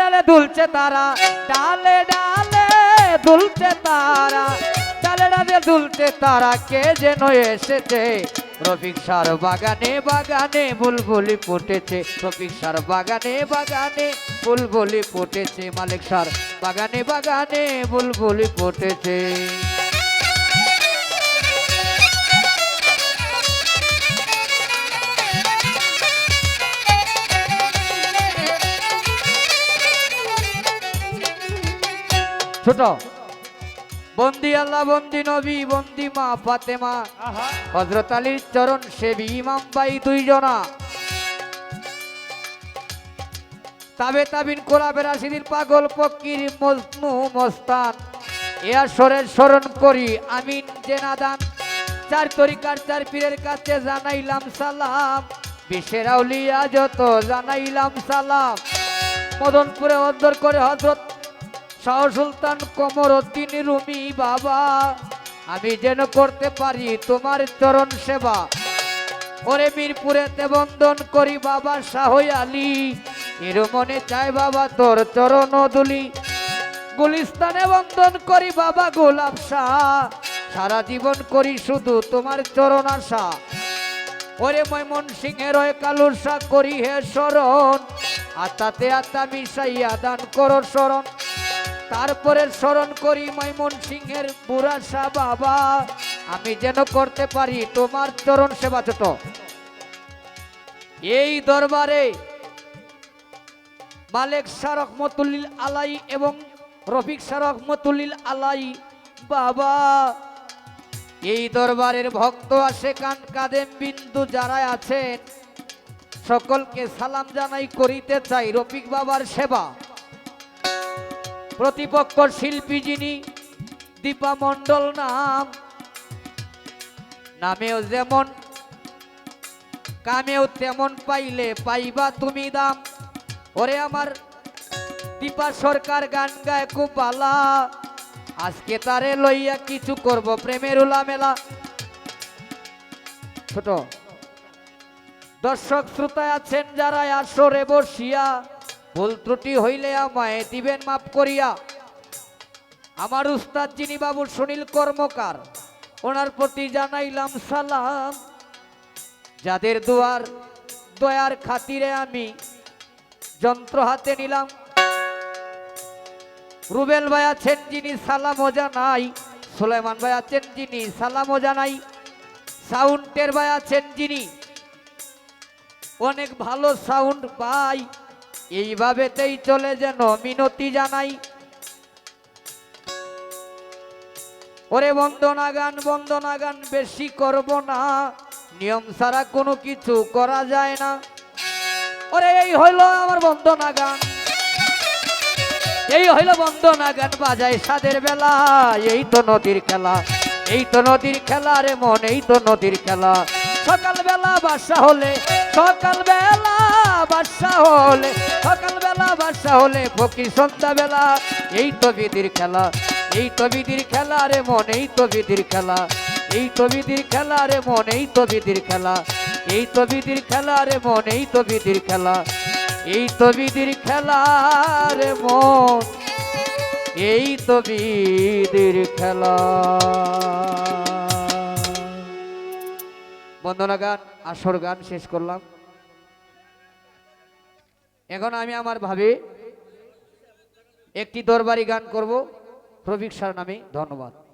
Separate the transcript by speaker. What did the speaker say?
Speaker 1: ডালে দুলছে তারা, ডালে ডালে দুলছে তারা, ডালে ডালে দুলছে তারা, কে যেন এসেছে? রফিক সার বাগানে বাগানে বুলবুলি ফুটেছে, রফিক সার বাগানে বাগানে বুলবুলি ফুটেছে, মালিক সার বাগানে বাগানে বুলবুলি ফুটেছে। ছোট। বন্দি আল্লাহ বন্দি নবী বন্দি মা ফাতেমা। হজরত আলীর চরণ সেবী ইমাম বাই দুইজনা তাবে তাবিন কোরআবে রাশিদির পাগল পক্কির মজনু মস্তান। এ আসরের স্মরণ করি আমিন জেনাদান। চার তরিকার চার পীরের কাছে জানাইলাম সালাম। বিশ্বের আউলিয়া যত জানাইলাম সালাম। মদনপুরে অন্তর করে হজরত শাহ সুলতান কমর রুমি বাবা। আমি যেন করতে পারি তোমার চরণ সেবা। ওরে মিরপুরেতে বন্দন করি বাবা শাহ আলী। এর মনে চায় বাবা তোর চরণ দুলি গুলিস্তানে বন্দন করি বাবা গোলাপ শাহ। সারা জীবন করি শুধু তোমার চরণ আশা। ওরে ময়মন সিংহের ওই কালুর শাহ করি হে শরণ। আত্মাতে আত্মা মিশাইয়া দান করো শরণ। তারপরে স্মরণ করি ময়মন সিংহের বুড়া শাহ বাবা। আমি যেন করতে পারি তোমার চরণ সেবা ছোট এই দরবারে মালেক শাহ রহমতুল্লিল আলাই এবং রফিক শাহ রহমতুল্লিল আলাই বাবা। এই দরবারের ভক্ত আসে কান কাদেম বিন্দু যারা আছেন, সকলকে সালাম জানাই করিতে চাই রফিক বাবার সেবা। প্রতিপক্ষ শিল্পী যিনি দীপা মণ্ডল নাম। নামেও যেমন, কামেও তেমন পাইলে পাইবা তুমি দাম। ওরে আমার দীপা সরকার গান গায় খুব বালা আজকে তারে লইয়া কিছু করব প্রেমের উলামেলা। ছোট, দর্শক শ্রোতায় আছেন যারা আসরে বসিয়া ভুল ত্রুটি হইলে আমায় দিবেন মাফ করিয়া। আমার উস্তাদ যিনি বাবু সুনীল কর্মকার, ওনার প্রতি জানাইলাম সালাম। যাদের দুয়ার, দয়ার খাতিরে আমি যন্ত্র হাতে নিলাম। রুবেল ভাই আছেন যিনি সালামও জানাই সুলেমান ভাই আছেন যিনি সালামও জানাই। সাউন্ডের ভাই আছেন যিনি, অনেক ভালো সাউন্ড পাই। এইভাবেতেই চলে যেন মিনতি জানাই। ওরে বন্দনা গান বন্দনা গান বেশি করব না। নিয়ম ছাড়া কোনো কিছু করা যায় না। ওরে, এই হইল আমার বন্দনা গান এই হইল বন্দনা গান বাজায় সাদের বেলা। এই তো নদীর খেলা, এই তো নদীর খেলা রে মন, এই তো নদীর খেলা। সকাল বেলা বাসা হলে সকাল বাসা হলে সকাল বেলা বাসা হলে সন্ধ্যা বেলা এই তো বিদির খেলা, এই তো বিদির খেলা রে মন, এই তো বিদির খেলা। এই তো বিদির খেলা রে মন, এই তো বিদির খেলা। এই তো বিদির খেলা রে মন, এই তো বিদির খেলা। এই তো বিদির খেলা রে মন, এই তো বিদির খেলা। বন্দনা গান, আসর গান শেষ করলাম। এখন আমি আমার ভাবে একটি দরবারি গান করব। রফিক সার নামে ধন্যবাদ।